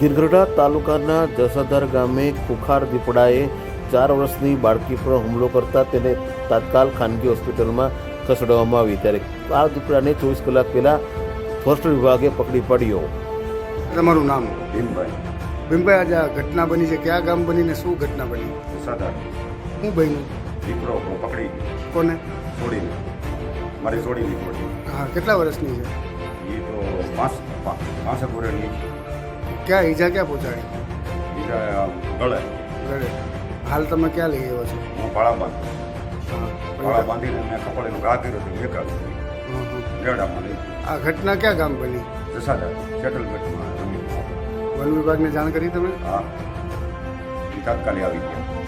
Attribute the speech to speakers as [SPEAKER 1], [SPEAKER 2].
[SPEAKER 1] ગીરગઢડા તાલુકાના જસાધાર ગામે ખુખાર દીપડાએ ચાર વર્ષની બાળકી પર હુમલો કરતા તેને તાત્કાલ ખાનગી હોસ્પિટલમાં ખસેડવામાં આવી ત્યારે આ દીપડાને ચોવીસ કલાક પહેલા ફોરેસ્ટ વિભાગે પકડી પડ્યો.
[SPEAKER 2] તમારું નામ?
[SPEAKER 3] ભીમભાઈ.
[SPEAKER 2] ભીમભાઈ આજે આ ઘટના બની છે. ક્યાં ગામ બની ને શું ઘટના બની?
[SPEAKER 3] સાદા
[SPEAKER 2] હું બન્યું.
[SPEAKER 3] દીકરો પકડી. ગયો
[SPEAKER 2] કોને?
[SPEAKER 3] છોડીને મારી છોડી છોડી
[SPEAKER 2] હા કેટલા વર્ષની છે?
[SPEAKER 3] એ તો પાંચ પા- પાંસઠ વર્ષની
[SPEAKER 2] ક્યાં ઈજા ક્યાં પહોંચાડી?
[SPEAKER 3] બીજા ગળે.
[SPEAKER 2] ગળે. હાલ તમે ક્યાં લઈ આવ્યા છો?
[SPEAKER 3] હું ભાડા બાંધી ભાડા બાંધીને મેં કપડાનું ઘા કર્યો હતો એકાદ. ગેડામાં લઈ
[SPEAKER 2] આ ઘટના ક્યાં ગામ બની?
[SPEAKER 3] જસાદા સેટલમેન્ટમાં
[SPEAKER 2] વન વિભાગને જાણ કરી તમે?
[SPEAKER 3] હા. તાત્કાલિક આવી ગયા.